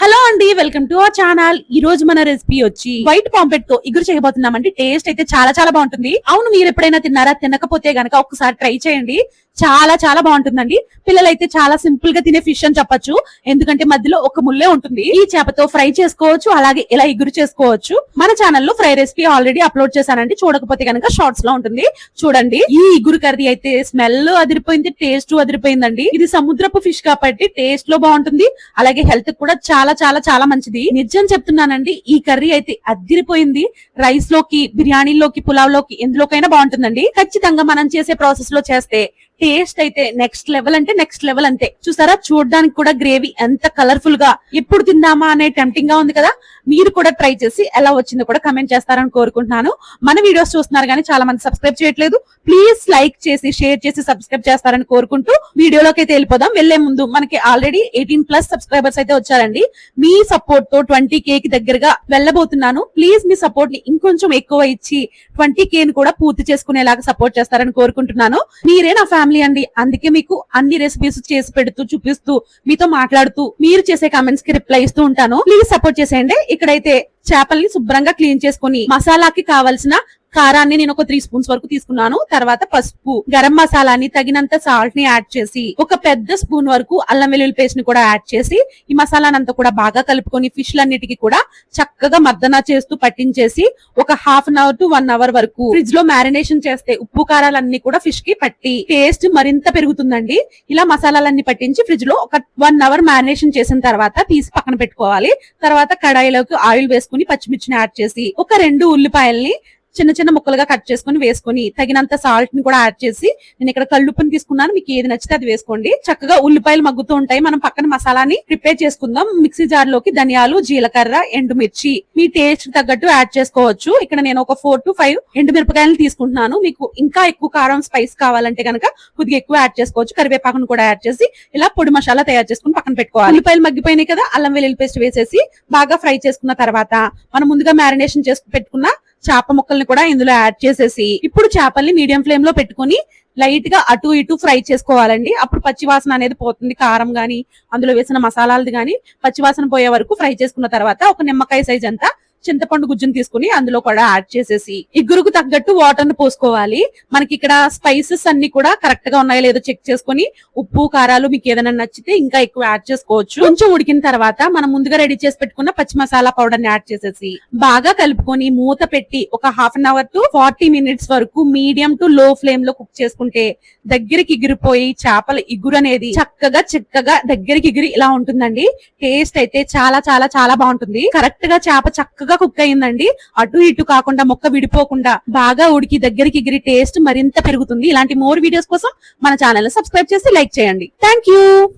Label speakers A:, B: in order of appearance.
A: Hello అండి welcome to our channel. ఈ రోజు మన రెసిపీ వచ్చి వైట్ పాంపెట్తో ఇగురు చేయబోతున్నామండి. టేస్ట్ అయితే చాలా చాలా బాగుంటుంది. అవును మీరు ఎప్పుడైనా తిన్నారా? తినకపోతే గనక ఒకసారి ట్రై చేయండి. చాలా చాలా బాగుంటుందండి. పిల్లలైతే చాలా సింపుల్గా తినే ఫిష్ అని చెప్పొచ్చు. ఎందుకంటే మధ్యలో ఒక ముల్లే ఉంటుంది. ఈ చేపతో ఫ్రై చేసుకోవచ్చు అలాగే ఇలా ఇగురు చేసుకోవచ్చు. మన ఛానల్లో ఫ్రై రెసిపీ ఆల్రెడీ అప్లోడ్ చేశానండి. చూడకపోతే గనక షార్ట్స్లో ఉంటుంది. చూడండి. ఈ ఇగురు కర్రీ అయితే స్మెల్ అదిరిపోయింది టేస్ట్ అదిరిపోయిందండి. ఇది సముద్రపు ఫిష్ కాబట్టి టేస్ట్లో బాగుంటుంది. అలాగే హెల్త్ కూడా చాలా చాలా చాలా మంచిది. నిజం చెప్తున్నానండి ఈ కర్రీ అయితే అదిరిపోయింది. రైస్లోకి బిర్యానీలోకి పులావ్లోకి ఎందులోకైనా బాగుంటుందండి. ఖచ్చితంగా మనం చేసే ప్రాసెస్లో చేస్తే టేస్ట్ అయితే నెక్స్ట్ లెవెల్ అంటే నెక్స్ట్ లెవెల్ అంతే. చూసారా? చూడడానికి కూడా గ్రేవీ ఎంత కలర్ఫుల్గా ఎప్పుడు తిందామా అనే టెంప్టింగ్గా ఉంది కదా? మీరు కూడా ట్రై చేసి ఎలా వచ్చిందో కూడా కమెంట్ చేస్తారని కోరుకుంటున్నాను. మన వీడియోస్ చూస్తున్నారు కానీ చాలా మంది సబ్స్క్రైబ్ చేయట్లేదు. ప్లీజ్ లైక్ చేసి షేర్ చేసి సబ్స్క్రైబ్ చేస్తారని కోరుకుంటూ వీడియోలోకి అయితే వెళ్ళిపోదాం. వెళ్ళే ముందు మనకి ఆల్రెడీ ఎయిటీన్ ప్లస్ సబ్స్క్రైబర్స్ అయితే వచ్చారండి. మీ సపోర్ట్తో ట్వంటీ కే కి దగ్గరగా వెళ్ళబోతున్నాను. ప్లీజ్ మీ సపోర్ట్ని ఇంకొంచెం ఎక్కువ ఇచ్చి ట్వంటీ కే ని కూడా పూర్తి చేసుకునేలాగా సపోర్ట్ చేస్తారని కోరుకుంటున్నాను. మీరే నా ఫ్యామిలీ అండి. అందుకే మీకు అన్ని రెసిపీస్ చేసి పెడుతూ చూపిస్తూ మీతో మాట్లాడుతూ మీరు చేసే కామెంట్స్కి రిప్లై ఇస్తూ ఉంటాను. ప్లీజ్ సపోర్ట్ చేసేయండి. ఇక్కడైతే చేపల్ని శుభ్రంగా క్లీన్ చేసుకుని మసాలాకి కావాల్సిన కారాన్ని నేను ఒక త్రీ స్పూన్స్ వరకు తీసుకున్నాను. తర్వాత పసుపు గరం మసాలాని తగినంత సాల్ట్ని యాడ్ చేసి ఒక పెద్ద స్పూన్ వరకు అల్లం వెల్లుల్లి పేస్ట్ని కూడా యాడ్ చేసి ఈ మసాలానంతా కూడా బాగా కలుపుకొని ఫిష్ లన్నిటికీ కూడా చక్కగా మర్దన చేస్తూ పట్టించేసి ఒక half an hour to one hour వరకు ఫ్రిడ్జ్లో మ్యారినేషన్ చేస్తే ఉప్పు కారాలన్నీ కూడా ఫిష్కి పట్టి టేస్ట్ మరింత పెరుగుతుందండి. ఇలా మసాలాలన్నీ పట్టించి ఫ్రిడ్జ్లో ఒక వన్ అవర్ మ్యారినేషన్ చేసిన తర్వాత తీసి పక్కన పెట్టుకోవాలి. తర్వాత కడాయిలోకి ఆయిల్ వేసుకుని పచ్చిమిర్చిని యాడ్ చేసి ఒక రెండు ఉల్లిపాయల్ని చిన్న చిన్న ముక్కలుగా కట్ చేసుకుని వేసుకొని తగినంత సాల్ట్ని కూడా యాడ్ చేసి నేను ఇక్కడ కళ్ళుప్పుని తీసుకున్నాను. మీకు ఏది నచ్చితే అది వేసుకోండి. చక్కగా ఉల్లిపాయలు మగ్గుతూ ఉంటాయి. మనం పక్కన మసాలాని ప్రిపేర్ చేసుకుందాం. మిక్సీ జార్లోకి ధనియాలు జీలకర్ర ఎండుమిర్చి మీ టేస్ట్ తగ్గట్టు యాడ్ చేసుకోవచ్చు. ఇక్కడ నేను ఒక ఫోర్ టు ఫైవ్ ఎండు మిరపకాయలు తీసుకుంటున్నాను. మీకు ఇంకా ఎక్కువ కారం స్పైస్ కావాలంటే కనుక కొద్దిగా ఎక్కువ యాడ్ చేసుకోవచ్చు. కరివేపాకును కూడా యాడ్ చేసి ఇలా పొడి మసాలా తయారు చేసుకుని పక్కన పెట్టుకోవాలి. ఉల్లిపాయలు మగ్గిపోయినాయి కదా అల్లం వెల్లుల్లి పేస్ట్ వేసేసి బాగా ఫ్రై చేసుకున్న తర్వాత మనం ముందుగా మ్యారినేషన్ చేసుకు పెట్టుకున్న చేప ముక్కల్ని కూడా ఇందులో యాడ్ చేసేసి ఇప్పుడు చేపల్ని మీడియం ఫ్లేమ్లో పెట్టుకుని లైట్గా అటు ఇటు ఫ్రై చేసుకోవాలండి. అప్పుడు పచ్చివాసన అనేది పోతుంది. కారం గాని అందులో వేసిన మసాలాలది గాని పచ్చివాసన పోయే వరకు ఫ్రై చేసుకున్న తర్వాత ఒక నిమ్మకాయ సైజ్ అంతా చింతపండు గుజ్జును తీసుకుని అందులో కూడా యాడ్ చేసేసి ఇగురుకు తగ్గట్టు వాటర్ని పోసుకోవాలి. మనకి ఇక్కడ స్పైసెస్ అన్ని కూడా కరెక్ట్గా ఉన్నాయో లేదో చెక్ చేసుకుని ఉప్పు కారాలు మీకు ఏదైనా నచ్చితే ఇంకా ఎక్కువ యాడ్ చేసుకోవచ్చు. కొంచెం ఉడికిన తర్వాత మనం ముందుగా రెడీ చేసి పెట్టుకున్న పచ్చి మసాలా పౌడర్ని యాడ్ చేసేసి బాగా కలుపుకొని మూత పెట్టి ఒక half an hour to forty minutes వరకు మీడియం టు లో ఫ్లేమ్లో కుక్ చేసుకుంటే దగ్గరికి ఎగిరిపోయి చేపల ఇగురు అనేది చక్కగా చిక్కగా దగ్గరికి ఎగిరి ఇలా ఉంటుందండి. టేస్ట్ అయితే చాలా చాలా చాలా బాగుంటుంది. కరెక్ట్గా చేప చక్కగా కుక్ అయిందండి. అటు ఇటు కాకుండా మొక్క విడిపోకుండా బాగా ఉడికి దగ్గరికి ఎగిరి టేస్ట్ మరింత పెరుగుతుంది. ఇలాంటి మోర్ వీడియోస్ కోసం మన ఛానల్ సబ్స్క్రైబ్ చేసి లైక్ చేయండి. Thank you